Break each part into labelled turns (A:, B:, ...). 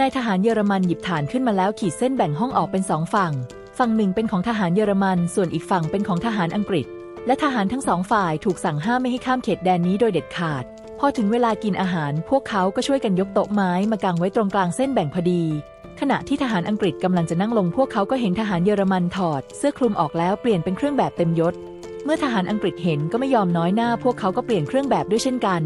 A: นายทหารเยอรมันหยิบฐานขึ้นมาแล้วขีดเส้นแบ่งห้องออกเป็นสองฝั่ง ฝั่งหนึ่งเป็นของทหารเยอรมัน ส่วนอีกฝั่งเป็นของทหารอังกฤษ และทหารทั้งสองฝ่ายถูกสั่งห้ามไม่ให้ข้ามเขตแดนนี้โดยเด็ดขาด พอถึงเวลากินอาหาร พวกเขาก็ช่วยกันยกโต๊ะไม้มากางไว้ตรงกลางเส้นแบ่งพอดี ขณะที่ทหารอังกฤษกำลังจะนั่งลง พวกเขาก็เห็นทหารเยอรมันถอด เสื้อคลุมออกแล้วเปลี่ยนเป็นเครื่องแบบเต็มยศ เมื่อทหารอังกฤษเห็นก็ไม่ยอมน้อยหน้า พวกเขาก็เปลี่ยนเครื่องแบบด้วยเช่นกัน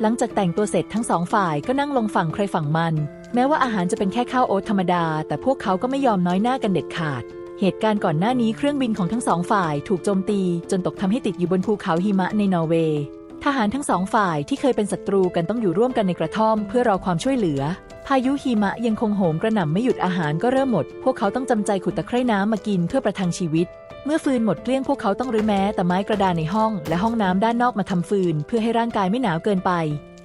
A: หลังจากแต่งตัวเสร็จทั้งสองฝ่ายก็นั่งลงฝั่งใครฝั่งมัน แม้ว่าอาหารจะเป็นแค่ข้าวโอ๊ตธรรมดา แต่พวกเขาก็ไม่ยอมน้อยหน้ากันเด็ดขาด เหตุการณ์ก่อนหน้านี้เครื่องบินของทั้งสองฝ่ายถูกโจมตี จนตกทำให้ติดอยู่บนภูเขาหิมะในนอร์เวย์ทหารทั้งสองฝ่ายที่เคยเป็นศัตรูกันต้องอยู่ร่วมกันในกระท่อม เพื่อรอความช่วยเหลือ พายุหิมะยังคงโหมกระหน่ำไม่หยุดอาหารก็เริ่มหมด พวกเขาต้องจำใจขุดตะไคร่น้ำมากินเพื่อประทังชีวิต เมื่อฟืนหมดเกลี้ยงพวกเขาต้องรื้อแม้แต่ไม้กระดานในห้อง และห้องน้ำด้านนอกมาทำฟืน เพื่อให้ร่างกายไม่หนาวเกินไป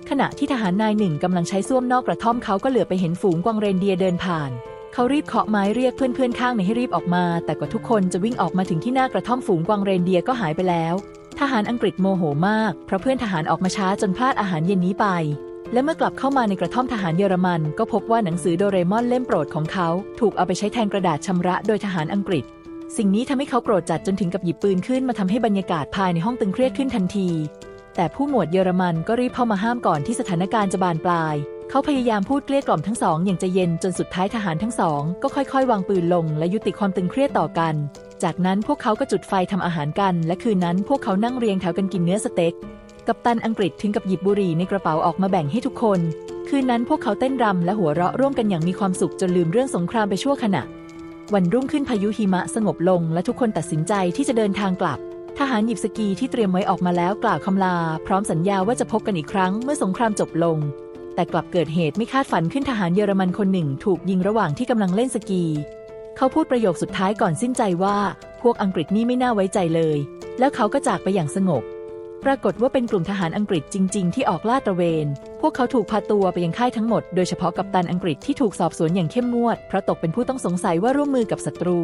A: ขณะที่ทหารนายหนึ่งกำลังใช้ส้วมนอกกระท่อมเขาก็เหลือไปเห็นฝูงกวางเรนเดียเดินผ่าน เขารีบเคาะไม้เรียกเพื่อนๆข้างในให้รีบออกมา แต่กว่าทุกคนจะวิ่งออกมาถึงที่หน้ากระท่อมฝูงกวางเรนเดียก็หายไปแล้ว ทหารอังกฤษโมโหมาก เพราะเพื่อนทหารออกมาช้าจนพลาดอาหารเย็นนี้ไป และเมื่อกลับเข้ามาในกระท่อมทหารเยอรมัน ก็พบว่าหนังสือโดเรมอนเล่มโปรดของเขา ถูกเอาไปใช้แทนกระดาษชำระโดยทหารอังกฤษสิ่งนี้ทำให้เขาโกรธจัดจนถึงกับหยิบปืนขึ้นมาทำให้บรรยากาศภายในห้องตึงเครียดขึ้นทันที แต่ผู้หมวดเยอรมันก็รีบเข้ามาห้ามก่อนที่สถานการณ์จะบานปลาย เขาพยายามพูดเกลี้ยกล่อมทั้งสองอย่างใจเย็นจนสุดท้ายทหารทั้งสอง ก็ค่อยๆ วางปืนลงและยุติความตึงเครียดต่อกัน จากนั้นพวกเขาก็จุดไฟทำอาหารกัน และคืนนั้นพวกเขานั่งเรียงแถวกันกินเนื้อสเต็ก กัปตันอังกฤษถึงกับหยิบบุหรี่ในกระเป๋าออกมาแบ่งให้ทุกคน คืนนั้นพวกเขาเต้นรำและหัวเราะร่วมกันอย่างมีความสุขจนลืมเรื่องสงครามไปชั่วขณะ วันรุ่งขึ้นพายุหิมะสงบลง และทุกคนตัดสินใจที่จะเดินทางกลับ หารหยิบสกีที่เตรียมไว้ออกมาแล้วกล่าวคำลา พร้อมสัญญาว่าจะพบกันอีกครั้งเมื่อสงครามจบลง แต่กลับเกิดเหตุไม่คาดฝันขึ้นทหารเยอรมันคนหนึ่งถูกยิงระหว่างที่กำลังเล่นสกี เขาพูดประโยคสุดท้ายก่อนสิ้นใจว่า พวกอังกฤษนี่ไม่น่าไว้ใจเลย แล้วเขาก็จากไปอย่างสงบ ปรากฏว่าเป็นกลุ่มทหารอังกฤษจริง ๆ ที่ออกลาดตระเวน พวกเขาถูกพาตัวไปยังค่ายทั้งหมด โดยเฉพาะกัปตันอังกฤษที่ถูกสอบสวนอย่างเข้มงวด เพราะตกเป็นผู้ต้องสงสัยว่าร่วมมือกับศัตรู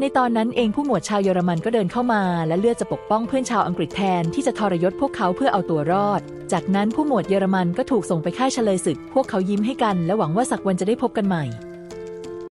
A: ในตอนนั้นเองผู้หมวดชาวเยอรมันก็เดินเข้ามา และเลือกจะปกป้องเพื่อนชาวอังกฤษแทนที่จะทรยศพวกเขาเพื่อเอาตัวรอด จากนั้นผู้หมวดเยอรมันก็ถูกส่งไปค่ายเฉลยศึก พวกเขายิ้มให้กัน และหวังว่าสักวันจะได้พบกันใหม่